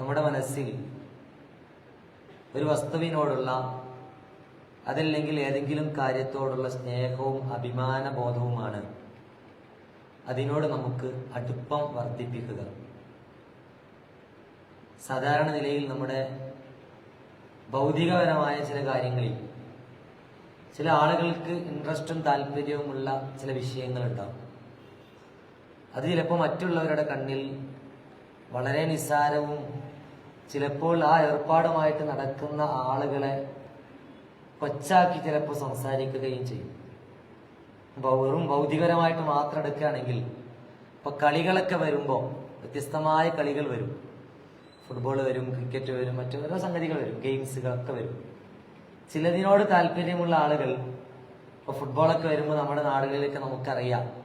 നമ്മുടെ മനസ്സിൽ ഒരു വസ്തുവിനോടുള്ള അതല്ലെങ്കിൽ ഏതെങ്കിലും കാര്യത്തോടുള്ള സ്നേഹവും അഭിമാന ബോധവുമാണ് അതിനോട് നമുക്ക് അടുപ്പം വർദ്ധിപ്പിക്കുക. സാധാരണ നിലയിൽ നമ്മുടെ ഭൗതികപരമായ ചില കാര്യങ്ങളിൽ ചില ആളുകൾക്ക് ഇൻട്രസ്റ്റും താല്പര്യവുമുള്ള ചില വിഷയങ്ങളുണ്ടാവും. അത് ചിലപ്പോൾ മറ്റുള്ളവരുടെ കണ്ണിൽ വളരെ നിസ്സാരവും ചിലപ്പോൾ ആ ഏർപ്പാടുമായിട്ട് നടക്കുന്ന ആളുകളെ കൊച്ചാക്കി ചിലപ്പോൾ സംസാരിക്കുകയും ചെയ്യും. വെറും ഭൗതികപരമായിട്ട് മാത്രം എടുക്കുകയാണെങ്കിൽ ഇപ്പൊ കളികളൊക്കെ വരുമ്പോൾ വ്യത്യസ്തമായ കളികൾ വരും. ഫുട്ബോൾ വരും ക്രിക്കറ്റ് വരും മറ്റു ഓരോ സംഗതികൾ വരും. ഗെയിംസുകളൊക്കെ വരും. ചിലതിനോട് താല്പര്യമുള്ള ആളുകൾ ഇപ്പൊ ഫുട്ബോളൊക്കെ വരുമ്പോൾ നമ്മുടെ നാടുകളിലൊക്കെ നമുക്കറിയാം.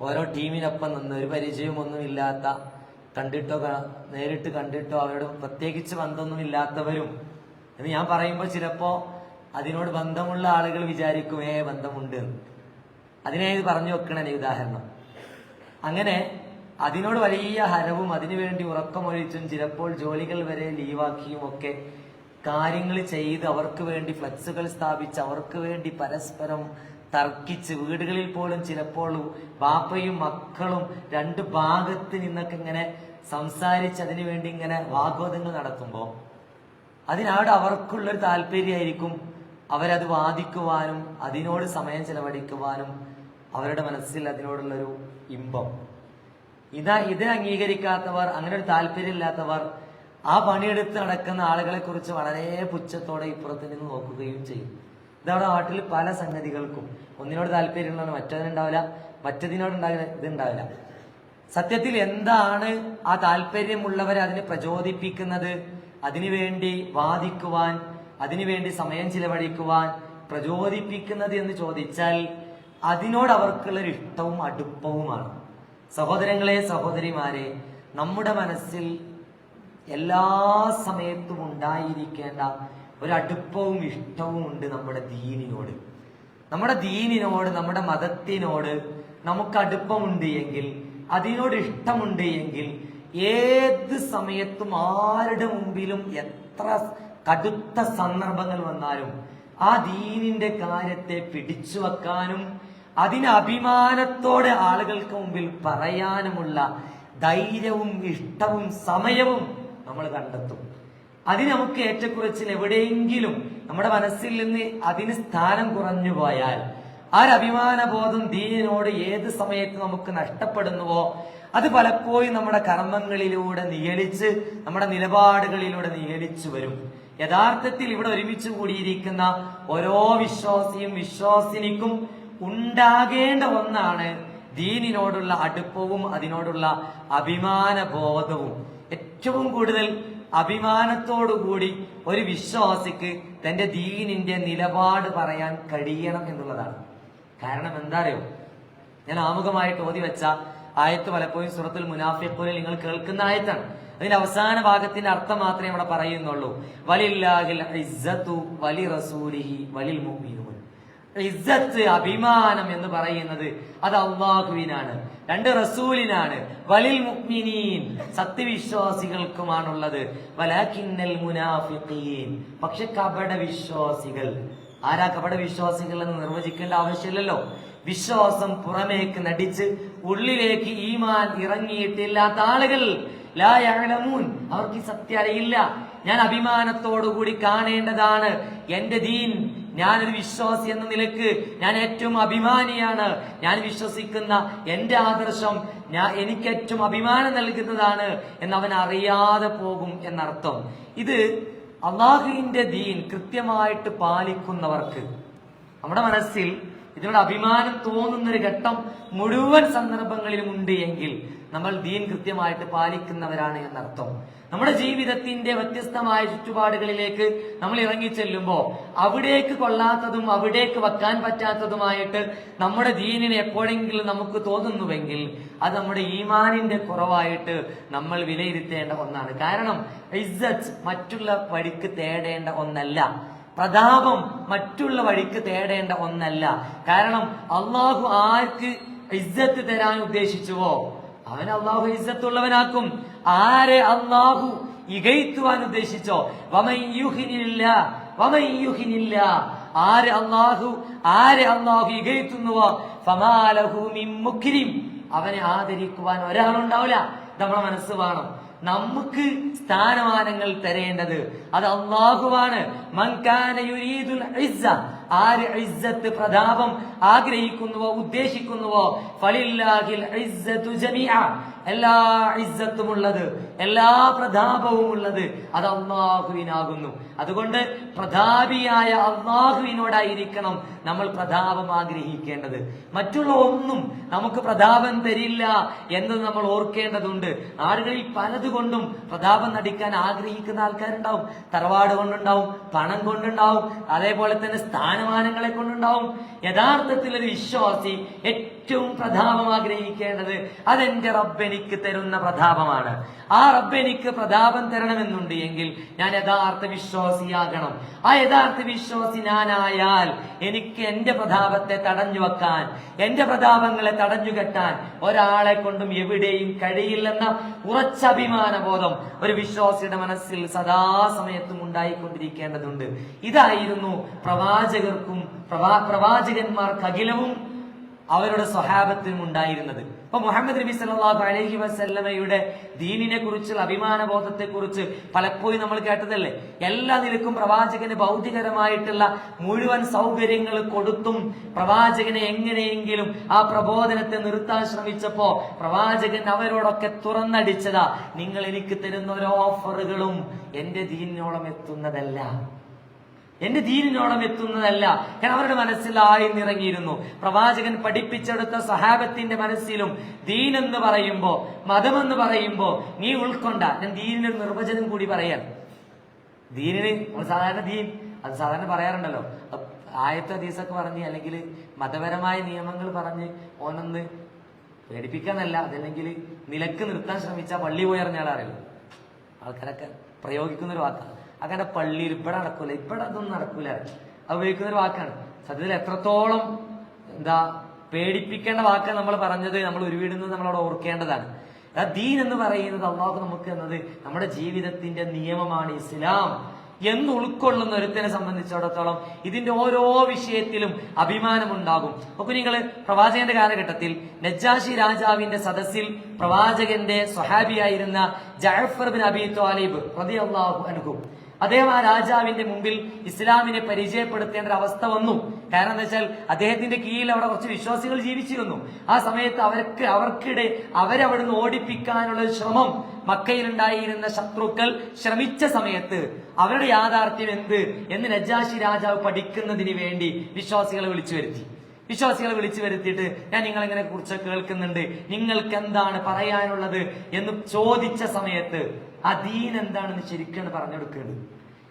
ഓരോ ടീമിനൊപ്പം നിന്ന് ഒരു പരിചയമൊന്നും ഇല്ലാത്ത കണ്ടിട്ടോ നേരിട്ട് കണ്ടിട്ടോ അവരോട് പ്രത്യേകിച്ച് ബന്ധമൊന്നും ഇല്ലാത്തവരും എന്ന് ഞാൻ പറയുമ്പോൾ ചിലപ്പോ അതിനോട് ബന്ധമുള്ള ആളുകൾ വിചാരിക്കും ഏ ബന്ധമുണ്ട്. അതിനെ ഇത് പറഞ്ഞു വെക്കണ ഉദാഹരണം അങ്ങനെ അതിനോട് വലിയ ഹരവും അതിനുവേണ്ടി ഉറക്കമൊഴിച്ചും ചിലപ്പോൾ ജോലികൾ വരെ ലീവാക്കിയും ഒക്കെ കാര്യങ്ങൾ ചെയ്ത് അവർക്ക് വേണ്ടി ഫ്ലക്സുകൾ സ്ഥാപിച്ച് അവർക്ക് വേണ്ടി പരസ്പരം തർക്കിച്ച് വീടുകളിൽ പോലും ചിലപ്പോൾ ബാപ്പയും മക്കളും രണ്ട് ഭാഗത്ത് നിന്നൊക്കെ ഇങ്ങനെ സംസാരിച്ച് അതിനു വേണ്ടി ഇങ്ങനെ വാഗ്വാദങ്ങൾ നടത്തുമ്പോൾ അതിനവിടെ അവർക്കുള്ളൊരു താല്പര്യമായിരിക്കും. അവരത് വാദിക്കുവാനും അതിനോട് സമയം ചെലവഴിക്കുവാനും അവരുടെ മനസ്സിൽ അതിനോടുള്ളൊരു ഇമ്പം. ഇതാ ഇത് അംഗീകരിക്കാത്തവർ അങ്ങനെ ഒരു താല്പര്യമില്ലാത്തവർ ആ പണിയെടുത്ത് നടക്കുന്ന ആളുകളെ കുറിച്ച് വളരെ പുച്ഛത്തോടെ ഇപ്പുറത്ത് നിന്ന് നോക്കുകയും ചെയ്യും. ഇതവിടെ നാട്ടിൽ പല സംഗതികൾക്കും. ഒന്നിനോട് താല്പര്യമുള്ളതാണ് മറ്റതിനുണ്ടാവില്ല മറ്റതിനോട് ഉണ്ടാകുന്ന ഇതുണ്ടാവില്ല. സത്യത്തിൽ എന്താണ് ആ താല്പര്യമുള്ളവരെ അതിനെ പ്രചോദിപ്പിക്കുന്നത്? അതിനുവേണ്ടി വാദിക്കുവാൻ അതിനുവേണ്ടി സമയം ചിലവഴിക്കുവാൻ പ്രചോദിപ്പിക്കുന്നത് എന്ന് ചോദിച്ചാൽ അതിനോട് അവർക്കുള്ള ഒരു ഇഷ്ടവും അടുപ്പവുമാണ്. സഹോദരങ്ങളെ സഹോദരിമാരെ നമ്മുടെ മനസ്സിൽ എല്ലാ സമയത്തും ഉണ്ടായിരിക്കേണ്ട ഒരടുപ്പവും ഇഷ്ടവും ഉണ്ട് നമ്മുടെ ദീനിനോട്. നമ്മുടെ ദീനിനോട് നമ്മുടെ മതത്തിനോട് നമുക്ക് അടുപ്പമുണ്ട് എങ്കിൽ അതിനോട് ഇഷ്ടമുണ്ട് എങ്കിൽ ഏത് സമയത്തും ആരുടെ മുമ്പിലും എത്ര കടുത്ത സന്ദർഭങ്ങൾ വന്നാലും ആ ദീനിന്റെ കാര്യത്തെ പിടിച്ചു വെക്കാനും അതിന് അഭിമാനത്തോടെ ആളുകൾക്ക് മുമ്പിൽ പറയാനുമുള്ള ധൈര്യവും ഇഷ്ടവും സമയവും നമ്മൾ കണ്ടെത്തും. അതിന് നമുക്ക് ഏറ്റക്കുറച്ചിൽ എവിടെയെങ്കിലും നമ്മുടെ മനസ്സിൽ നിന്ന് അതിന് സ്ഥാനം കുറഞ്ഞു പോയാൽ ആ ഒരു അഭിമാനബോധം ദീനിനോട് ഏത് സമയത്ത് നമുക്ക് നഷ്ടപ്പെടുന്നുവോ അത് പലപ്പോഴും നമ്മുടെ കർമ്മങ്ങളിലൂടെ നിയലിച്ച് നമ്മുടെ നിലപാടുകളിലൂടെ നിയലിച്ചു വരും. യഥാർത്ഥത്തിൽ ഇവിടെ ഒരുമിച്ച് കൂടിയിരിക്കുന്ന ഓരോ വിശ്വാസിയും വിശ്വാസിനിക്കും ഉണ്ടാകേണ്ട ഒന്നാണ് ദീനിനോടുള്ള അടുപ്പവും അതിനോടുള്ള അഭിമാന ബോധവും ഏറ്റവും കൂടുതൽ അഭിമാനത്തോടുകൂടി ഒരു വിശ്വാസിക്ക് തന്റെ ദീനിന്റെ നിലപാട് പറയാൻ കഴിയണം എന്നുള്ളതാണ്. കാരണം എന്താ അറിയോ ഞാൻ ആമുഖമായിട്ട് ഓതി വെച്ച ആയത്ത് പലപ്പോഴും സുറത്തുൽ മുനാഫിപ്പോലെ നിങ്ങൾ കേൾക്കുന്ന ആയത്താണ്. അതിന്റെ അവസാന ഭാഗത്തിന്റെ അർത്ഥം മാത്രമേ ഇവിടെ പറയുന്നുള്ളൂ. വലില്ലാഹിൽ വലി റസൂലിഹി വലിൽ ഇസ്സത്ത് അഭിമാനം എന്ന് പറയുന്നത് അത് അള്ളാഹുവിനാണ് രണ്ട് റസൂലിനാണ്. വലിൽ മുഅ്മിനീൻ സത്യവിശ്വാസികൾക്കുമാണുള്ളത്. വലാകിന്നൽ മുനാഫിഖീൻ. പക്ഷെ കപട വിശ്വാസികൾ ആരാ കപട വിശ്വാസികൾ എന്ന് നിർവചിക്കേണ്ട ആവശ്യമില്ലല്ലോ. വിശ്വാസം പുറമേക്ക് നടിച്ച് ഉള്ളിലേക്ക് ഈമാൻ ഇറങ്ങിയിട്ടില്ലാത്ത ആളുകൾ. ലാ യഅലമൂൻ. അവർക്ക് ഈ സത്യം അറിയില്ല ഞാൻ അഭിമാനത്തോടുകൂടി കാണേണ്ടതാണ്. എന്റെ ദീൻ ഞാനൊരു വിശ്വാസി എന്ന നിലയ്ക്ക് ഞാൻ ഏറ്റവും അഭിമാനിയാണ്. ഞാൻ വിശ്വസിക്കുന്ന എന്റെ ആദർശം ഞാൻ എനിക്ക് ഏറ്റവും അഭിമാനം നൽകുന്നതാണ് എന്ന് അവൻ അറിയാതെ പോകും എന്നർത്ഥം. ഇത് അള്ളാഹുവിന്റെ ദീൻ കൃത്യമായിട്ട് പാലിക്കുന്നവർക്ക്. നമ്മുടെ മനസ്സിൽ ഇതിനോട് അഭിമാനം തോന്നുന്ന ഒരു ഘട്ടം മുഴുവൻ സന്ദർഭങ്ങളിലും ഉണ്ട് എങ്കിൽ നമ്മൾ ദീൻ കൃത്യമായിട്ട് പാലിക്കുന്നവരാണ് എന്നർത്ഥം. നമ്മുടെ ജീവിതത്തിന്റെ വ്യത്യസ്തമായ ചുറ്റുപാടുകളിലേക്ക് നമ്മൾ ഇറങ്ങി ചെല്ലുമ്പോൾ അവിടേക്ക് കൊള്ളാത്തതും അവിടേക്ക് വെക്കാൻ പറ്റാത്തതുമായിട്ട് നമ്മുടെ ദീനിനെ എപ്പോഴെങ്കിലും നമുക്ക് തോന്നുന്നുവെങ്കിൽ അത് നമ്മുടെ ഈമാനിന്റെ കുറവായിട്ട് നമ്മൾ വിലയിരുത്തേണ്ട ഒന്നാണ്. കാരണം ഇസ്സത്ത് മറ്റുള്ള വഴിക്ക് തേടേണ്ട ഒന്നല്ല. പ്രതാപം മറ്റുള്ള വഴിക്ക് തേടേണ്ട ഒന്നല്ല. കാരണം അള്ളാഹു ആർക്ക് ഇസ്സത്ത് തരാൻ ഉദ്ദേശിച്ചുവോ അവൻ അള്ളാഹു ഇസ്സത്തുള്ളവനാക്കും. ആരെ അള്ളാഹു ഇകയ്ത്തുവാൻ ഉദ്ദേശിച്ചോ? വമയ്യൂഹിനില്ല വമയ്യൂഹിനില്ല ആരെ അള്ളാഹു ആരെ അള്ളാഹു ഇകയ്ത്തുന്നുവോ? ഫമാലഹു മിം മുക്രിം അവനെ ആദരിക്കുവാൻ ഒരാളുണ്ടാവില്ല. നമ്മളെ മനസ്സ് വേണം. നമുക്ക് സ്ഥാനമാനങ്ങൾ തരേണ്ടത് അത് അള്ളാഹുവാണ്. ആര് ഇസ്സത്ത് പ്രതാപം ആഗ്രഹിക്കുന്നുവോ ഉദ്ദേശിക്കുന്നുവോ ഫലില്ലാഹിൽ ജമീഅ. എല്ലാ ഇസ്സത്തും ഉള്ളത് എല്ലാ പ്രതാപവും ഉള്ളത് അത് അള്ളാഹുവിനാകുന്നു. അതുകൊണ്ട് പ്രതാപിയായ അള്ളാഹുവിനോടായിരിക്കണം നമ്മൾ പ്രതാപം ആഗ്രഹിക്കേണ്ടത്. മറ്റുള്ള ഒന്നും നമുക്ക് പ്രതാപം തരില്ല എന്ന് നമ്മൾ ഓർക്കേണ്ടതുണ്ട്. ആളുകളിൽ പലതുകൊണ്ടും പ്രതാപം നടിക്കാൻ ആഗ്രഹിക്കുന്ന ആൾക്കാരുണ്ടാവും. തറവാട് കൊണ്ടുണ്ടാവും പണം കൊണ്ടുണ്ടാവും അതേപോലെ തന്നെ സ്ഥാനമാനങ്ങളെ കൊണ്ടുണ്ടാവും. യഥാർത്ഥത്തിൽ ഒരു വിശ്വാസി ഏറ്റവും പ്രതാപം ആഗ്രഹിക്കേണ്ടത് അതെന്റെ റബ്ബെനിക്ക് തരുന്ന പ്രതാപമാണ്. ആ റബ്ബെനിക്ക് പ്രതാപം തരണമെന്നുണ്ട് എങ്കിൽ ഞാൻ യഥാർത്ഥ വിശ്വാസിയാകണം. ആ യഥാർത്ഥ വിശ്വാസി ഞാനായാൽ എനിക്ക് എന്റെ പ്രതാപത്തെ തടഞ്ഞു വെക്കാൻ എന്റെ പ്രതാപങ്ങളെ തടഞ്ഞു കെട്ടാൻ ഒരാളെ കൊണ്ടും എവിടെയും കഴിയില്ലെന്ന ഉറച്ച അഭിമാന ബോധം ഒരു വിശ്വാസിയുടെ മനസ്സിൽ സദാസമയത്തും ഉണ്ടായിക്കൊണ്ടിരിക്കേണ്ടതുണ്ട്. ഇതായിരുന്നു പ്രവാചകർക്കും പ്രവാ പ്രവാചകന്മാർക്ക് അഖിലവും അവരുടെ സ്വഹാബത്തിനും ഉണ്ടായിരുന്നത്. ഇപ്പൊ മുഹമ്മദ് നബി സല്ലാഹു അലഹി വസല്ലമയുടെ ദീനിനെ കുറിച്ചുള്ള അഭിമാന ബോധത്തെ കുറിച്ച് പലപ്പോഴും നമ്മൾ കേട്ടതല്ലേ? എല്ലാ നിലക്കും പ്രവാചകന് ഭൗതികരമായിട്ടുള്ള മുഴുവൻ സൗകര്യങ്ങൾ കൊടുത്തും പ്രവാചകനെ എങ്ങനെയെങ്കിലും ആ പ്രബോധനത്തെ നിർത്താൻ ശ്രമിച്ചപ്പോ പ്രവാചകൻ അവരോടൊക്കെ തുറന്നടിച്ചതാ നിങ്ങൾ എനിക്ക് തരുന്ന ഓരോ ഓഫറുകളും എന്റെ ദീനിനോളം എത്തുന്നതല്ല. എന്റെ ദീനിനോളം എത്തുന്നതല്ല. കാരണം അവരുടെ മനസ്സിലായി നിറങ്ങിയിരുന്നു പ്രവാചകൻ പഠിപ്പിച്ചെടുത്ത സഹാബത്തിന്റെ മനസ്സിലും ദീൻ എന്ന് പറയുമ്പോ മതമെന്ന് പറയുമ്പോ നീ ഉൾക്കൊണ്ട. ഞാൻ ഒരു നിർവചനം കൂടി പറയാൻ. ദീനിന് സാധാരണ ദീൻ അത് സാധാരണ പറയാറുണ്ടല്ലോ. ആയത്തെ ദീസൊക്കെ പറഞ്ഞ് അല്ലെങ്കിൽ മതപരമായ നിയമങ്ങൾ പറഞ്ഞ് ഓനൊന്ന് പേടിപ്പിക്കാന്നല്ല അതല്ലെങ്കിൽ നിലയ്ക്ക് നിർത്താൻ ശ്രമിച്ച പള്ളി പോയി അറിഞ്ഞ ആളറിയില്ല ആൾക്കാരൊക്കെ പ്രയോഗിക്കുന്ന ഒരു വാക്കാണ് അങ്ങനെ പള്ളിയിൽ ഇവിടെ നടക്കൂല ഇവിടെ അതൊന്നും നടക്കൂല. ഉപയോഗിക്കുന്ന ഒരു വാക്കാണ്. സത്യത്തിൽ എത്രത്തോളം എന്താ പേടിപ്പിക്കേണ്ട വാക്ക് നമ്മൾ പറഞ്ഞത് നമ്മൾ ഒരു ഉരുവിടുന്നത് നമ്മളവിടെ ഓർക്കേണ്ടതാണ്. ദീൻ എന്ന് പറയുന്നത് അള്ളാഹു നമുക്ക് എന്നത് നമ്മുടെ ജീവിതത്തിന്റെ നിയമമാണ് ഇസ്ലാം. എന്ന് ഉൾക്കൊള്ളുന്ന ഒരുത്തിനെ സംബന്ധിച്ചിടത്തോളം ഇതിന്റെ ഓരോ വിഷയത്തിലും അഭിമാനമുണ്ടാകും. അപ്പൊ നിങ്ങൾ പ്രവാചകന്റെ കാലഘട്ടത്തിൽ നജ്ജാഷി രാജാവിന്റെ സദസ്സിൽ പ്രവാചകന്റെ സ്വഹാബിയായിരുന്ന ജഅഫർ ബിൻ അബി ത്വാലിബ് റളിയല്ലാഹു അൻഹു അദ്ദേഹം ആ രാജാവിന്റെ മുമ്പിൽ ഇസ്ലാമിനെ പരിചയപ്പെടുത്തേണ്ട ഒരു അവസ്ഥ വന്നു. കാരണം എന്താ വെച്ചാൽ അദ്ദേഹത്തിന്റെ കീഴിൽ അവിടെ കുറച്ച് വിശ്വാസികൾ ജീവിച്ചിരുന്നു. ആ സമയത്ത് അവർക്ക് അവർക്കിടെ അവരവിടുന്ന് ഓടിപ്പിക്കാനുള്ള ശ്രമം മക്കയിലുണ്ടായിരുന്ന ശത്രുക്കൾ ശ്രമിച്ച സമയത്ത് അവരുടെ യാഥാർത്ഥ്യം എന്ത് എന്ന് നജാശി രാജാവ് പഠിക്കുന്നതിന് വേണ്ടി വിശ്വാസികളെ വിളിച്ചു വരുത്തി വിശ്വാസികളെ വിളിച്ചു വരുത്തിയിട്ട് ഞാൻ നിങ്ങളിങ്ങനെ കുറിച്ച് കേൾക്കുന്നുണ്ട്? നിങ്ങൾക്ക് എന്താണ് പറയാനുള്ളത്? എന്ന് ചോദിച്ച സമയത്ത് ആ ദീൻ എന്താണെന്ന് ശരിക്കാണ് പറഞ്ഞു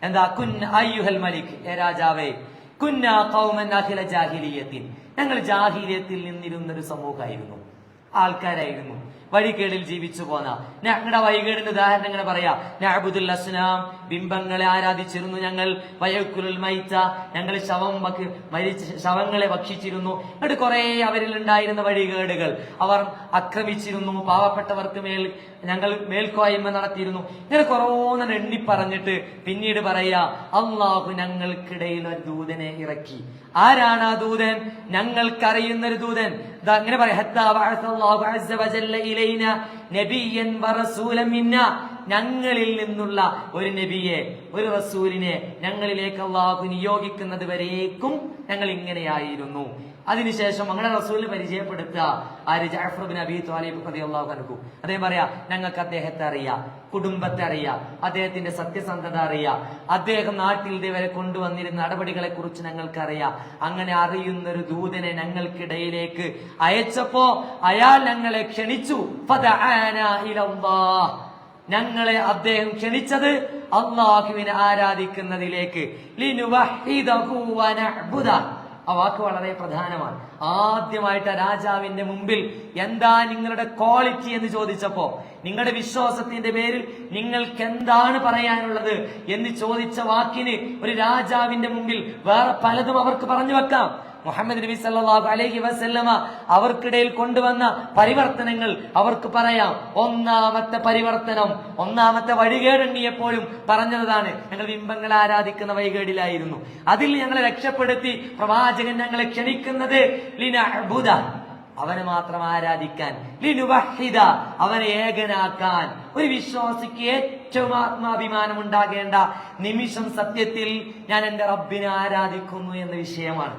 എന്താ? കുൻ അയ്യുഹൽ മലിക് ഏ രാജാവേ കുന്ന ഞങ്ങൾ ജാഹിലിയത്തിൽ നിന്നിരുന്നൊരു സമൂഹമായിരുന്നു. ആൾക്കാരായിരുന്നു. വഴികേടിൽ ജീവിച്ചു പോന്ന. ഞങ്ങളുടെ വൈകേടിന്റെ ഉദാഹരണം ഇങ്ങനെ പറയാ. ഞാബുദുൽ അസ്നാം ബിംബങ്ങളെ ആരാധിച്ചിരുന്നു ഞങ്ങൾ. വയക്കുരുൽ മൈത്ത ഞങ്ങൾ ശവം മരിച്ച ശവങ്ങളെ ഭക്ഷിച്ചിരുന്നു. എന്നിട്ട് കുറെ അവരിൽ ഉണ്ടായിരുന്ന വഴികേടുകൾ. അവർ ആക്രമിച്ചിരുന്നു പാവപ്പെട്ടവർക്ക് മേൽ ഞങ്ങൾ മേൽക്കോയ്മ നടത്തിയിരുന്നു. ഇങ്ങനെ കുറോന്നെ എണ്ണി പറഞ്ഞിട്ട് പിന്നീട് പറയാ അള്ളാഹു ഞങ്ങൾക്കിടയിൽ ഒരു ദൂതനെ ഇറക്കി. ആരാണ് ആ ദൂതൻ? ഞങ്ങൾക്കറിയുന്ന ഒരു ദൂതൻ. ദാ ഇങ്ങനെ പറയാം ഞങ്ങളിൽ നിന്നുള്ള ഒരു നബിയെ ഒരു റസൂലിനെ ഞങ്ങളിലേക്ക് അള്ളാഹു നിയോഗിക്കുന്നത് വരേക്കും ഞങ്ങൾ ഇങ്ങനെയായിരുന്നു. അതിനുശേഷം അങ്ങനെ റസൂലിനെ പരിചയപ്പെടുത്തുക. ആര്? ജാഫർ അബി ത്വാലിബ് റളിയല്ലാഹു അൻഹു. അദ്ദേഹം പറയാ ഞങ്ങൾക്ക് അദ്ദേഹത്തെ അറിയാം. കുടുംബത്തെ അറിയാം. അദ്ദേഹത്തിന്റെ സത്യസന്ധത അറിയാം. അദ്ദേഹം നാട്ടിൽ ഇതുവരെ കൊണ്ടുവന്നിരുന്ന നടപടികളെ കുറിച്ച് ഞങ്ങൾക്ക് അറിയാം അങ്ങനെ അറിയുന്ന ഒരു ദൂതനെ ഞങ്ങൾക്കിടയിലേക്ക് അയച്ചപ്പോ അയാൾ ഞങ്ങളെ ക്ഷണിച്ചു. ഞങ്ങളെ അദ്ദേഹം ക്ഷണിച്ചത് അള്ളാഹുവിനെ ആരാധിക്കുന്നതിലേക്ക്. ലിനുവഹിദഹു വനഅ്ബുദ. ആ വാക്ക് വളരെ പ്രധാനമാണ്. ആദ്യമായിട്ട് രാജാവിന്റെ മുമ്പിൽ എന്താ നിങ്ങളുടെ ക്വാളിറ്റി എന്ന് ചോദിച്ചപ്പോ നിങ്ങളുടെ വിശ്വാസത്തിന്റെ പേരിൽ നിങ്ങൾക്ക് എന്താണ് പറയാനുള്ളത് എന്ന് ചോദിച്ച വാക്കിന് ഒരു രാജാവിന്റെ മുമ്പിൽ വേറെ പലതും അവർക്ക് പറഞ്ഞു വെക്കാം. മുഹമ്മദ് നബി സല്ലാഹു അലൈഹി വസല്ലമ അവർക്കിടയിൽ കൊണ്ടുവന്ന പരിവർത്തനങ്ങൾ അവർക്ക് പറയാം. ഒന്നാമത്തെ പരിവർത്തനം ഒന്നാമത്തെ വഴികേടെണ്ണിയെപ്പോഴും പറഞ്ഞതാണ് ഞങ്ങൾ ബിംബങ്ങളെ ആരാധിക്കുന്ന വഴികേടിലായിരുന്നു. അതിൽ ഞങ്ങളെ രക്ഷപ്പെടുത്തി പ്രവാചകൻ ഞങ്ങളെ ക്ഷണിക്കുന്നത് ലിനഅ്ബുദ അവനെ മാത്രം ആരാധിക്കാൻ ലിനുവഹിദ അവനെ ഏകനാക്കാൻ. ഒരു വിശ്വാസിക്ക് ഏറ്റവും ആത്മാഭിമാനം ഉണ്ടാകേണ്ട നിമിഷം സത്യത്തിൽ ഞാൻ എന്റെ റബ്ബിനെ ആരാധിക്കുന്നു എന്ന വിഷയമാണ്.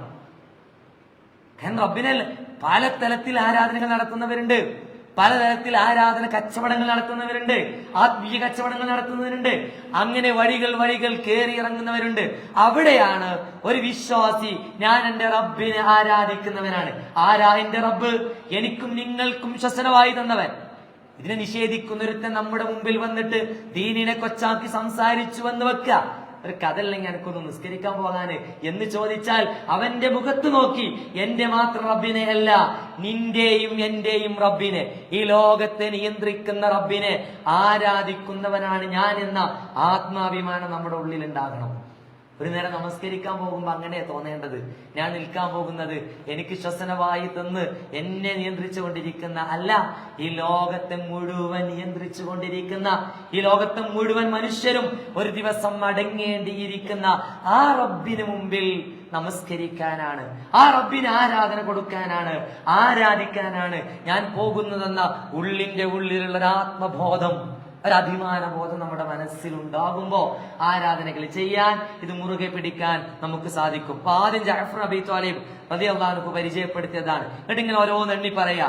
കാരണം റബ്ബിനെ പല തലത്തിൽ ആരാധനകൾ നടത്തുന്നവരുണ്ട്. പലതരത്തിൽ ആരാധന കച്ചവടങ്ങൾ നടത്തുന്നവരുണ്ട്. ആത്മീയ കച്ചവടങ്ങൾ നടത്തുന്നവരുണ്ട്. അങ്ങനെ വഴികൾ വഴികൾ കയറി ഇറങ്ങുന്നവരുണ്ട്. അവിടെയാണ് ഒരു വിശ്വാസി ഞാൻ എന്റെ റബ്ബിനെ ആരാധിക്കുന്നവനാണ്. ആരാ എന്റെ റബ്ബ്? എനിക്കും നിങ്ങൾക്കും ശ്വസനമായി തന്നവൻ. ഇതിനെ നിഷേധിക്കുന്നൊരുത്തൻ നമ്മുടെ മുമ്പിൽ വന്നിട്ട് ദീനിനെ കൊച്ചാക്കി സംസാരിച്ചു വന്ന് വെക്കുക. ഒരു കഥല്ലെങ്കിൽ എനിക്കൊന്ന് നിസ്കരിക്കാൻ പോകാന്. എന്ന് ചോദിച്ചാൽ അവന്റെ മുഖത്ത് നോക്കി. എന്റെ മാത്രം റബ്ബിനെ അല്ല നിന്റെയും എന്റെയും റബ്ബിനെ. ഈ ലോകത്തെ നിയന്ത്രിക്കുന്ന റബ്ബിനെ ആരാധിക്കുന്നവനാണ് ഞാൻ എന്ന ആത്മാഭിമാനം നമ്മുടെ ഉള്ളിൽ ഉണ്ടാകണം ഒരു നേരം നമസ്കരിക്കാൻ പോകുമ്പോൾ അങ്ങനെ തോന്നേണ്ടത്. ഞാൻ നിൽക്കാൻ പോകുന്നത് എനിക്ക് ശ്വസനവായി തന്ന് എന്നെ നിയന്ത്രിച്ചു കൊണ്ടിരിക്കുന്ന അല്ല ഈ ലോകത്തെ മുഴുവൻ നിയന്ത്രിച്ചു കൊണ്ടിരിക്കുന്ന ഈ ലോകത്തെ മുഴുവൻ മനുഷ്യരും ഒരു ദിവസം അടങ്ങേണ്ടിയിരിക്കുന്ന ആ റബ്ബിന് മുമ്പിൽ നമസ്കരിക്കാനാണ്. ആ റബ്ബിന് ആരാധന കൊടുക്കാനാണ് ആരാധിക്കാനാണ് ഞാൻ പോകുന്നതെന്ന ഉള്ളിന്റെ ഉള്ളിലുള്ള ഒരു ആത്മബോധം ഒരു അഭിമാന ബോധം നമ്മുടെ മനസ്സിൽ ഉണ്ടാകുമ്പോ ആരാധനകൾ ചെയ്യാൻ ഇത് മുറുകെ പിടിക്കാൻ നമുക്ക് സാധിക്കും. ആദ്യം ജാഫർ അബി ത്വാലിബ് റതി അള്ളാഹുക്ക് പരിചയപ്പെടുത്തിയതാണ്. എന്നിട്ട് ഇങ്ങനെ ഓരോന്ന് എണ്ണി പറയാ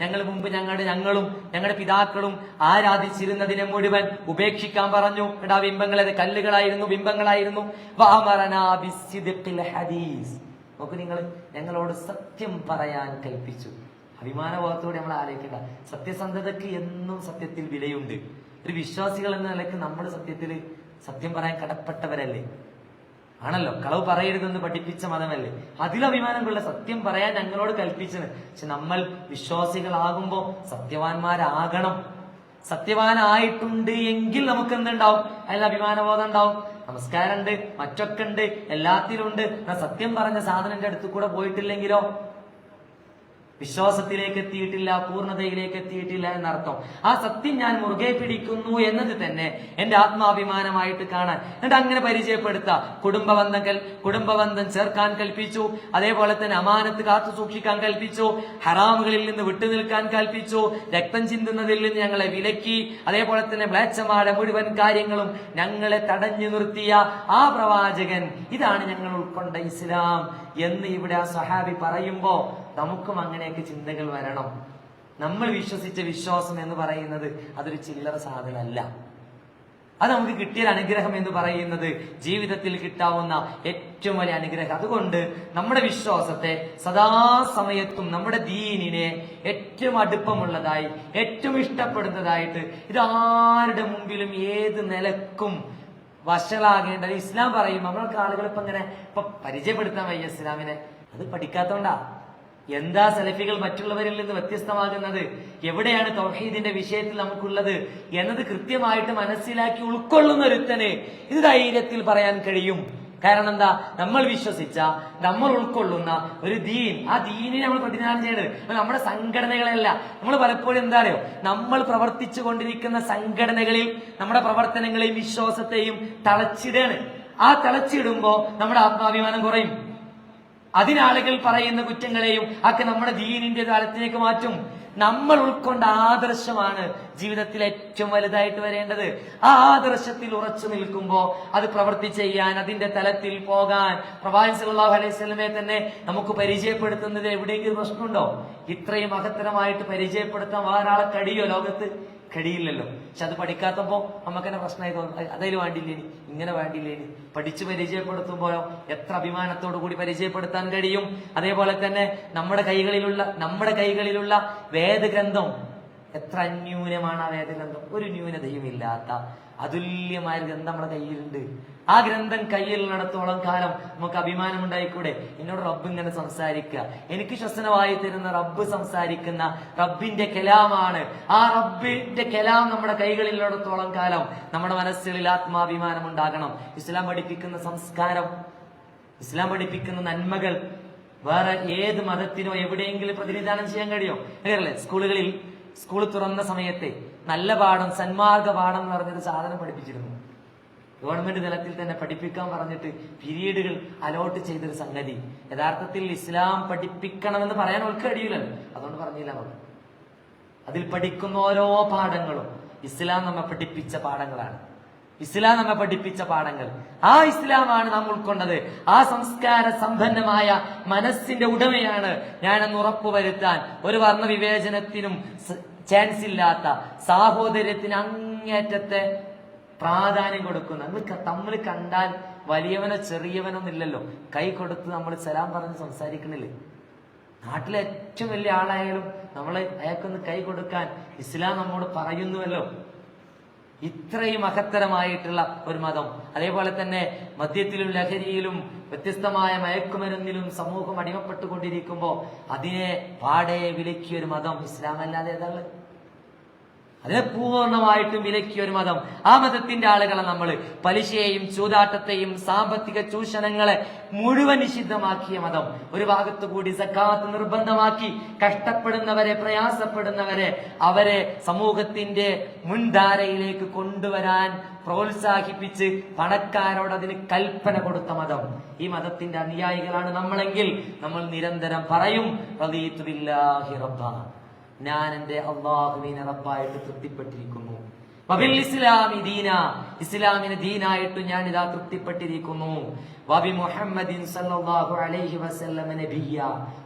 ഞങ്ങൾ മുമ്പ് ഞങ്ങളുടെ ഞങ്ങളും ഞങ്ങളുടെ പിതാക്കളും ആരാധിച്ചിരുന്നതിനെ മുഴുവൻ ഉപേക്ഷിക്കാൻ പറഞ്ഞു. എന്നിട്ട് ആ ബിംബങ്ങൾ അത് കല്ലുകളായിരുന്നു ബിംബങ്ങളായിരുന്നു. നോക്കൂ നിങ്ങൾ ഞങ്ങളോട് സത്യം പറയാൻ കൽപ്പിച്ചു. അഭിമാനബോധത്തോടെ നമ്മൾ ആലോചിക്കേണ്ട. സത്യസന്ധതയ്ക്ക് എന്നും സത്യത്തിൽ വിലയുണ്ട്. ഒരു വിശ്വാസികൾ എന്ന നിലയ്ക്ക് നമ്മൾ സത്യത്തിൽ സത്യം പറയാൻ കടപ്പെട്ടവരല്ലേ? ആണല്ലോ. കളവ് പറയരുതെന്ന് പഠിപ്പിച്ച മതമല്ലേ? അതിൽ അഭിമാനം കൊള്ള സത്യം പറയാൻ ഞങ്ങളോട് കൽപ്പിച്ചത്. പക്ഷെ നമ്മൾ വിശ്വാസികളാകുമ്പോൾ സത്യവാന്മാരാകണം. സത്യവാനായിട്ടുണ്ട് എങ്കിൽ നമുക്ക് എന്തുണ്ടാവും അതിൽ അഭിമാനബോധം ഉണ്ടാവും. നമസ്കാരമുണ്ട്. മറ്റൊക്കെ ഉണ്ട് എല്ലാത്തിലും ഉണ്ട് സത്യം പറഞ്ഞ സാധനന്റെ അടുത്ത് കൂടെ പോയിട്ടില്ലെങ്കിലോ? വിശ്വാസത്തിലേക്ക് എത്തിയിട്ടില്ല പൂർണതയിലേക്ക് എത്തിയിട്ടില്ല എന്നർത്ഥം. ആ സത്യം ഞാൻ മുറുകെ പിടിക്കുന്നു എന്നത് തന്നെ എന്റെ ആത്മാഭിമാനമായിട്ട് കാണാൻ. എന്നിട്ട് അങ്ങനെ പരിചയപ്പെടുത്ത. കുടുംബബന്ധം കുടുംബബന്ധം ചേർക്കാൻ കൽപ്പിച്ചു. അതേപോലെ തന്നെ അമാനത്ത് കാത്തു സൂക്ഷിക്കാൻ കൽപ്പിച്ചു. ഹറാമുകളിൽ നിന്ന് വിട്ടുനിൽക്കാൻ കൽപ്പിച്ചു. രക്തം ചിന്തുന്നതിൽ നിന്ന് ഞങ്ങളെ വിലക്കി. അതേപോലെ തന്നെ മ്ലേച്ഛമായ മുഴുവൻ കാര്യങ്ങളും ഞങ്ങളെ തടഞ്ഞു നിർത്തിയ ആ പ്രവാചകൻ. ഇതാണ് ഞങ്ങൾ ഉൾക്കൊണ്ട ഇസ്ലാം എന്ന് ഇവിടെ ആ സഹാബി പറയുമ്പോ നമുക്കും അങ്ങനെയൊക്കെ ചിന്തകൾ വരണം. നമ്മൾ വിശ്വസിച്ച വിശ്വാസം എന്ന് പറയുന്നത് അതൊരു ചില്ലറ സാധനമല്ല. അത് നമുക്ക് കിട്ടിയ അനുഗ്രഹം എന്ന് പറയുന്നത് ജീവിതത്തിൽ കിട്ടാവുന്ന ഏറ്റവും വലിയ അനുഗ്രഹം. അതുകൊണ്ട് നമ്മുടെ വിശ്വാസത്തെ സദാസമയത്തും നമ്മുടെ ദീനിനെ ഏറ്റവും അടുപ്പമുള്ളതായി ഏറ്റവും ഇഷ്ടപ്പെടുന്നതായിട്ട് ഇത് ആരുടെ മുമ്പിലും ഏത് നിലക്കും വഷളാകേണ്ടത് ഇസ്ലാം പറയും നമ്മൾക്ക് ആളുകൾ ഇപ്പൊ ഇങ്ങനെ ഇപ്പൊ പരിചയപ്പെടുത്താൻ വയ്യ ഇസ്ലാമിനെ. അത് പഠിക്കാത്തോണ്ടാ. എന്താ സലഫികൾ മറ്റുള്ളവരിൽ നിന്ന് വ്യത്യസ്തമാകുന്നത്? എവിടെയാണ് തൗഹീദിന്റെ വിഷയത്തിൽ നമുക്കുള്ളത് എന്നത് കൃത്യമായിട്ട് മനസ്സിലാക്കി ഉൾക്കൊള്ളുന്ന ഒരുത്തന് ഇത് ധൈര്യത്തിൽ പറയാൻ കഴിയും. കാരണം എന്താ? നമ്മൾ വിശ്വസിച്ച നമ്മൾ ഉൾക്കൊള്ളുന്ന ഒരു ദീൻ. ആ ദീനിനെ നമ്മൾ പ്രതിനിധാനം ചെയ്യേണ്ടത് നമ്മുടെ സംഘടനകളല്ല. നമ്മൾ പലപ്പോഴും എന്താ അറിയോ? നമ്മൾ പ്രവർത്തിച്ചു കൊണ്ടിരിക്കുന്ന സംഘടനകളിൽ നമ്മുടെ പ്രവർത്തനങ്ങളെയും വിശ്വാസത്തെയും തളച്ചിടാണ്. ആ തളച്ചിടുമ്പോ നമ്മുടെ ആത്മാഭിമാനം കുറയും. അതിനാളുകൾ പറയുന്ന കുറ്റങ്ങളെയും ഒക്കെ നമ്മുടെ ദീനിന്റെ തലത്തിലേക്ക് മാറ്റും. നമ്മൾ ഉൾക്കൊണ്ട ആദർശമാണ് ജീവിതത്തിൽ ഏറ്റവും വലുതായിട്ട് വരേണ്ടത്. ആ ആദർശത്തിൽ ഉറച്ചു നിൽക്കുമ്പോൾ അത് പ്രവൃത്തി ചെയ്യാൻ അതിന്റെ തലത്തിൽ പോകാൻ പ്രവാചകൻ സല്ലല്ലാഹു അലൈഹി വസല്ലമയെ തന്നെ നമുക്ക് പരിചയപ്പെടുത്തുന്നത് എവിടെയെങ്കിലും പ്രശ്നമുണ്ടോ? ഇത്രയും മഹത്തരമായിട്ട് പരിചയപ്പെടുത്താൻ വേറെ ആളെ കഴിയോ ലോകത്ത്? കഴിയില്ലല്ലോ. പക്ഷെ അത് പഠിക്കാത്തപ്പോ നമുക്ക് തന്നെ. പ്രശ്നമായി തോന്നും അതിൽ വേണ്ടില്ലേനി ഇങ്ങനെ വേണ്ടില്ലേനി പഠിച്ച് പരിചയപ്പെടുത്തുമ്പോഴോ എത്ര അഭിമാനത്തോടു കൂടി പരിചയപ്പെടുത്താൻ കഴിയും? അതേപോലെ തന്നെ നമ്മുടെ കൈകളിലുള്ള നമ്മുടെ കൈകളിലുള്ള വേദഗ്രന്ഥം. എത്ര അന്യൂനമാണ് ആ വേദഗ്രന്ഥം? ഒരു ന്യൂനതയും ഇല്ലാത്ത അതുല്യമായ ഗ്രന്ഥം നമ്മുടെ കയ്യിലുണ്ട്. ആ ഗ്രന്ഥം കയ്യിൽ നടത്തോളം കാലം നമുക്ക് അഭിമാനം ഉണ്ടായിക്കൂടെ എന്നോട് റബ്ബ് ഇങ്ങനെ സംസാരിക്കുക. എനിക്ക് ശ്വസനമായി തരുന്ന റബ്ബ് സംസാരിക്കുന്ന റബ്ബിന്റെ കലാമാണ്. ആ റബ്ബിന്റെ കലാം നമ്മുടെ കൈകളിലുള്ളടത്തോളം കാലം നമ്മുടെ മനസ്സുകളിൽ ആത്മാഭിമാനം ഉണ്ടാകണം. ഇസ്ലാം പഠിപ്പിക്കുന്ന സംസ്കാരം ഇസ്ലാം പഠിപ്പിക്കുന്ന നന്മകൾ വേറെ ഏത് മതത്തിനോ എവിടെയെങ്കിലും പ്രതിനിധാനം ചെയ്യാൻ കഴിയോ. അറിയല്ലേ സ്കൂളുകളിൽ സ്കൂൾ തുറന്ന സമയത്ത് നല്ല പാഠം സന്മാർഗ പാഠം എന്ന് പറഞ്ഞൊരു സാധനം പഠിപ്പിച്ചിരുന്നു. ഗവൺമെന്റ് തലത്തിൽ തന്നെ പഠിപ്പിക്കാൻ പറഞ്ഞിട്ട് പിരീഡുകൾ അലോട്ട് ചെയ്തൊരു സംഗതി. യഥാർത്ഥത്തിൽ ഇസ്ലാം പഠിപ്പിക്കണമെന്ന് പറയാൻ ഒക്കെ കഴിയില്ലല്ലോ. അതുകൊണ്ട് പറഞ്ഞില്ല അവർ അതിൽ പഠിക്കുന്ന ഓരോ പാഠങ്ങളും ഇസ്ലാം നമ്മെ പഠിപ്പിച്ച പാഠങ്ങളാണ്. ഇസ്ലാം നമ്മെ പഠിപ്പിച്ച പാഠങ്ങൾ. ആ ഇസ്ലാമാണ് നാം ഉൾക്കൊണ്ടത്. ആ സംസ്കാര സമ്പന്നമായ മനസ്സിന്റെ ഉടമയാണ് ഞാനെന്ന് ഉറപ്പുവരുത്താൻ ഒരു വർണ വിവേചനത്തിനും ചാൻസ് ഇല്ലാത്ത സാഹോദര്യത്തിന് അങ്ങേറ്റത്തെ പ്രാധാന്യം കൊടുക്കുന്ന നമ്മൾ തമ്മിൽ കണ്ടാൽ വലിയവനോ ചെറിയവനൊന്നില്ലല്ലോ കൈ കൊടുത്ത് നമ്മൾ സലാം പറഞ്ഞ് സംസാരിക്കണില്ലേ? നാട്ടിലെ ഏറ്റവും വലിയ ആളായാലും നമ്മൾ അയാൾക്കൊന്ന് കൈ കൊടുക്കാൻ ഇസ്ലാം നമ്മോട് പറയുന്നുവല്ലോ. ഇത്രയും മഹത്തരമായിട്ടുള്ള ഒരു മതം. അതേപോലെ തന്നെ മദ്യത്തിലും ലഹരിയിലും വ്യത്യസ്തമായ മയക്കുമരുന്നിലും സമൂഹം അടിമപ്പെട്ടുകൊണ്ടിരിക്കുമ്പോൾ അതിനെ പാടെ വിലക്കിയ ഒരു മതം ഇസ്ലാം അല്ലാതെ ഏതാണ് അതിനെ പൂർണമായിട്ടും വിലക്കിയ ഒരു മതം. ആ മതത്തിന്റെ ആളുകളെ നമ്മൾ പലിശയെയും ചൂതാട്ടത്തെയും സാമ്പത്തിക ചൂഷണങ്ങളെ മുഴുവൻ നിഷിദ്ധമാക്കിയ മതം. ഒരു ഭാഗത്തു കൂടി സക്കാത്ത് നിർബന്ധമാക്കി കഷ്ടപ്പെടുന്നവരെ പ്രയാസപ്പെടുന്നവരെ അവരെ സമൂഹത്തിന്റെ മുൻധാരയിലേക്ക് കൊണ്ടുവരാൻ പ്രോത്സാഹിപ്പിച്ച് പണക്കാരോട് അതിന് കൽപ്പന കൊടുത്ത മതം. ഈ മതത്തിന്റെ അനുയായികളാണ് നമ്മളെങ്കിൽ. നമ്മൾ നിരന്തരം പറയും ഞാൻ എന്റെ അള്ളാഹുവിനെ റബ്ബായിട്ട് തൃപ്തിപ്പെട്ടിരിക്കുന്നു. വബിൽ ഇസ്ലാമി ദീന ഇസ്ലാമിന് ദീനായിട്ട് ഞാൻ ഇതാ തൃപ്തിപ്പെട്ടിരിക്കുന്നു. വബി മുഹമ്മദിൻ സല്ലല്ലാഹു അലൈഹി വസല്ലമ നബിയ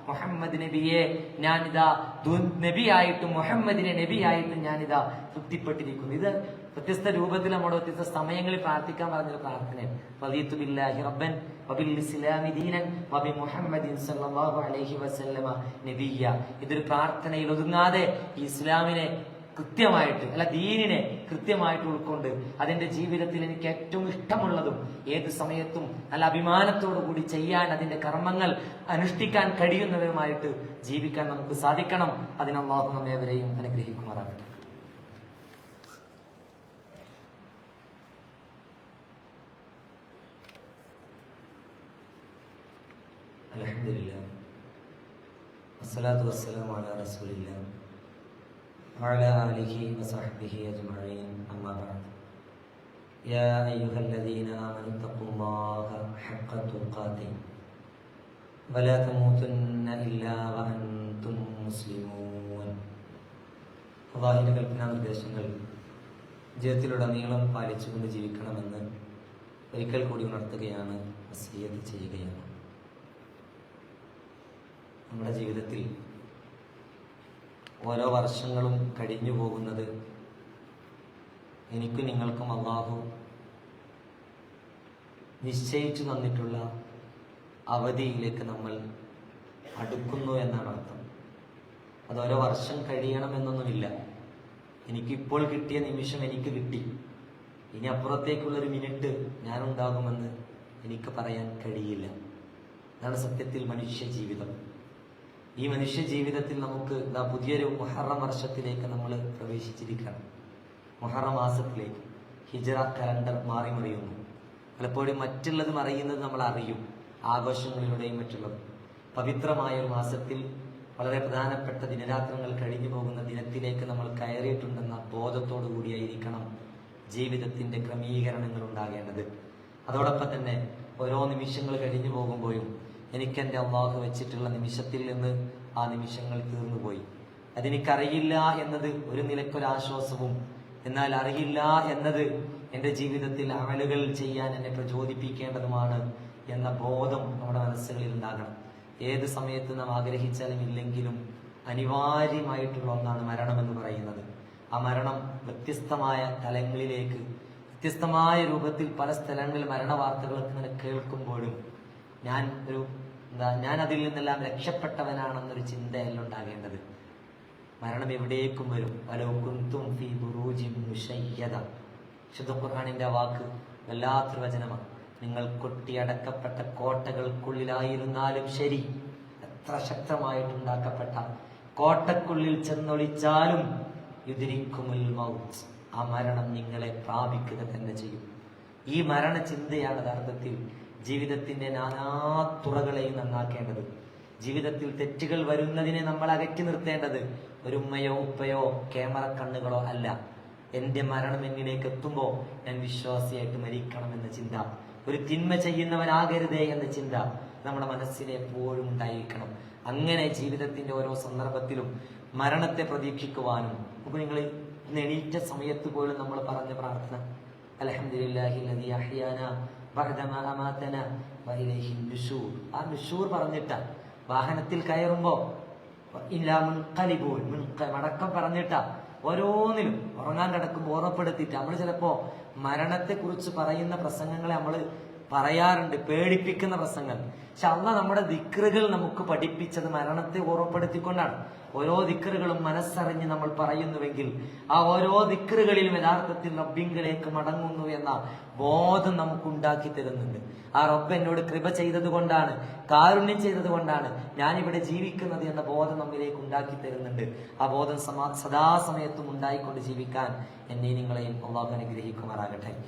മുഹമ്മദ് നബിയെ ഞാൻ ഇതാ നബിയായിട്ടും മുഹമ്മദിനെ നബിയായിട്ടും ഞാൻ ഇതാ തൃപ്തിപ്പെട്ടിരിക്കുന്നു. ഇത് വ്യത്യസ്ത രൂപത്തിൽ നമ്മുടെ വ്യത്യസ്ത സമയങ്ങളിൽ പ്രാർത്ഥിക്കാൻ പറഞ്ഞൊരു പ്രാർത്ഥനയാണ്. ഇതൊരു പ്രാർത്ഥനയിൽ ഒതുങ്ങാതെ ഈ ഇസ്ലാമിനെ കൃത്യമായിട്ട് അല്ല ദീനിനെ കൃത്യമായിട്ട് ഉൾക്കൊണ്ട് അതിന്റെ ജീവിതത്തിൽ എനിക്ക് ഏറ്റവും ഇഷ്ടമുള്ളതും ഏത് സമയത്തും നല്ല അഭിമാനത്തോടു കൂടി ചെയ്യാൻ അതിന്റെ കർമ്മങ്ങൾ അനുഷ്ഠിക്കാൻ കഴിയുന്നവരുമായിട്ട് ജീവിക്കാൻ നമുക്ക് സാധിക്കണം. അതിന് നമ്മെ നമ്മേവരെയും അനുഗ്രഹിക്കുമാറാകട്ടെ. الحمد لله والصلاة والسلام على رسول الله وعلى آله وصحبه أجمعين أما بعد يا أيها الذين آمنوا اتقوا الله حق تقاته ولا تموتن إلا وأنتم مسلمون അള്ളാഹിന്റെ കൽപ്പനാ നിർദ്ദേശങ്ങൾ ജീവിതത്തിലുടനീളം പാലിച്ചുകൊണ്ട് ജീവിക്കണമെന്ന് ഒരിക്കൽ കൂടി ഉണർത്തുകയാണ് വസീയത്ത് ചെയ്യുകയാണ് നമ്മുടെ ജീവിതത്തിൽ ഓരോ വർഷങ്ങളും കഴിഞ്ഞു പോകുന്നത് എനിക്കും നിങ്ങൾക്കും അള്ളാഹു നിശ്ചയിച്ചു തന്നിട്ടുള്ള അവധിയിലേക്ക് നമ്മൾ അടുക്കുന്നു എന്നാണ് അർത്ഥം. അത് ഓരോ വർഷം കഴിയണമെന്നൊന്നുമില്ല. എനിക്കിപ്പോൾ കിട്ടിയ നിമിഷം എനിക്ക് കിട്ടി. ഇനി അപ്പുറത്തേക്കുള്ളൊരു മിനിറ്റ് ഞാനുണ്ടാകുമെന്ന് എനിക്ക് പറയാൻ കഴിയില്ല. അതാണ് സത്യത്തിൽ മനുഷ്യ ജീവിതം. ഈ മനുഷ്യ ജീവിതത്തിൽ നമുക്ക് ഇതാ പുതിയൊരു മുഹറം വർഷത്തിലേക്ക് നമ്മൾ പ്രവേശിച്ചിരിക്കണം മുഹറം മാസത്തിലേക്ക്. ഹിജറ കലണ്ടർ മാറി മറിയുന്നു. പലപ്പോഴും മറ്റുള്ളത് മറിയുന്നത് നമ്മൾ അറിയും. ആഘോഷങ്ങളിലൂടെയും മറ്റുള്ളത്. പവിത്രമായ ഒരു മാസത്തിൽ വളരെ പ്രധാനപ്പെട്ട ദിനരാത്രങ്ങൾ കഴിഞ്ഞു പോകുന്ന ദിനത്തിലേക്ക് നമ്മൾ കയറിയിട്ടുണ്ടെന്ന ബോധത്തോടു കൂടിയായിരിക്കണം ജീവിതത്തിന്റെ ക്രമീകരണങ്ങൾ ഉണ്ടാകേണ്ടത്. അതോടൊപ്പം തന്നെ ഓരോ നിമിഷങ്ങൾ കഴിഞ്ഞു പോകുമ്പോഴും എനിക്ക് എന്റെ അള്ളാഹു വെച്ചിട്ടുള്ള നിമിഷത്തിൽ നിന്ന് ആ നിമിഷങ്ങൾ തീർന്നുപോയി. അതെനിക്കറിയില്ല എന്നത് ഒരു നിലക്കൊരാശ്വാസവും എന്നാൽ അറിയില്ല എന്നത് എന്റെ ജീവിതത്തിൽ അമലുകൾ ചെയ്യാൻ എന്നെ പ്രചോദിപ്പിക്കേണ്ടതുമാണ് എന്ന ബോധം നമ്മുടെ മനസ്സുകളിൽ ഉണ്ടാകണം. ഏത് സമയത്ത് നാം ആഗ്രഹിച്ചാലും ഇല്ലെങ്കിലും അനിവാര്യമായിട്ടുള്ള ഒന്നാണ് മരണം എന്ന് പറയുന്നത്. ആ മരണം വ്യത്യസ്തമായ തലങ്ങളിലേക്ക് വ്യത്യസ്തമായ രൂപത്തിൽ പല സ്ഥലങ്ങളിൽ മരണ വാർത്തകളൊക്കെ ഇങ്ങനെ കേൾക്കുമ്പോഴും ഞാൻ ഒരു എന്താ ഞാൻ അതിൽ നിന്നെല്ലാം രക്ഷപ്പെട്ടവനാണെന്നൊരു ചിന്തയല്ല ഉണ്ടാകേണ്ടത്. മരണം എവിടേക്കും വരും. വലോകുന്തും ഫി ബുറൂജിം ശുദ്ധ വാക്ക് വല്ലാത്തൊരു വചനമാണ്. നിങ്ങൾ കൊട്ടിയടക്കപ്പെട്ട കോട്ടകൾക്കുള്ളിലായിരുന്നാലും ശരി. എത്ര ശക്തമായിട്ടുണ്ടാക്കപ്പെട്ട കോട്ടക്കുള്ളിൽ ചെന്നൊളിച്ചാലും യുതിരിക്കുമുൽ മൗത്ത്. ആ മരണം നിങ്ങളെ പ്രാപിക്കുക തന്നെ ചെയ്യും. ഈ മരണ ചിന്തയാണ് യഥാർത്ഥത്തിൽ ജീവിതത്തിന്റെ നാനാതുറകളെയും നന്നാക്കേണ്ടത്. ജീവിതത്തിൽ തെറ്റുകൾ വരുന്നതിനെ നമ്മൾ അകറ്റി നിർത്തേണ്ടത് ഒരു ഉമ്മയോ ഉപ്പയോ ക്യാമറ കണ്ണുകളോ അല്ല. എന്റെ മരണം എന്നിലേക്ക് എത്തുമ്പോൾ ഞാൻ വിശ്വാസിയായിട്ട് മരിക്കണം എന്ന ചിന്ത. ഒരു തിന്മ ചെയ്യുന്നവനാകരുതേ എന്ന ചിന്ത നമ്മുടെ മനസ്സിൽ എപ്പോഴും ഉണ്ടായിരിക്കണം. അങ്ങനെ ജീവിതത്തിന്റെ ഓരോ സന്ദർഭത്തിലും മരണത്തെ പ്രതീക്ഷിക്കുവാനും ഇപ്പൊ നിങ്ങൾ എണീറ്റ സമയത്ത് പോലും നമ്മൾ പറഞ്ഞ പ്രാർത്ഥന അൽഹംദുലില്ലാഹി വഇലൈഹി നുശൂർ ആ നുശൂർ പറഞ്ഞിട്ട വാഹനത്തിൽ കയറുമ്പോ ഇല്ലാ മുൻഖലിബൂൻ മുൻഖ മടക്കം പറഞ്ഞിട്ട ഓരോന്നിലും ഉറങ്ങാൻ കിടക്കുമ്പോൾ ഓർമ്മപ്പെടുത്തിയിട്ട്. നമ്മൾ ചിലപ്പോ മരണത്തെ കുറിച്ച് പറയുന്ന പ്രസംഗങ്ങളെ നമ്മൾ പറയാറുണ്ട് പേടിപ്പിക്കുന്ന പ്രസംഗം. പക്ഷെ അല്ല നമ്മുടെ ദിക്റുകൾ നമുക്ക് പഠിപ്പിച്ചത് മരണത്തെ ഓർമ്മപ്പെടുത്തിക്കൊണ്ടാണ്. ഓരോ ദിക്റുകളും മനസ്സറിഞ്ഞ് നമ്മൾ പറയുന്നുവെങ്കിൽ ആ ഓരോ ദിക്റുകളിലും യഥാർത്ഥത്തിൽ റബ്ബിങ്കിലേക്ക് മടങ്ങുന്നു എന്ന ബോധം നമുക്ക് ഉണ്ടാക്കി തരുന്നുണ്ട്. ആ റബ്ബ് എന്നോട് കൃപ ചെയ്തത് കൊണ്ടാണ് കാരുണ്യം ചെയ്തത് കൊണ്ടാണ് ഞാനിവിടെ ജീവിക്കുന്നത് എന്ന ബോധം നമ്മിലേക്ക് ഉണ്ടാക്കി തരുന്നുണ്ട്. ആ ബോധം സമാ സദാസമയത്തും ഉണ്ടായിക്കൊണ്ട് ജീവിക്കാൻ എന്നെ നിങ്ങളെയും അള്ളാഹു അനുഗ്രഹിക്കുമാറാകട്ടെ.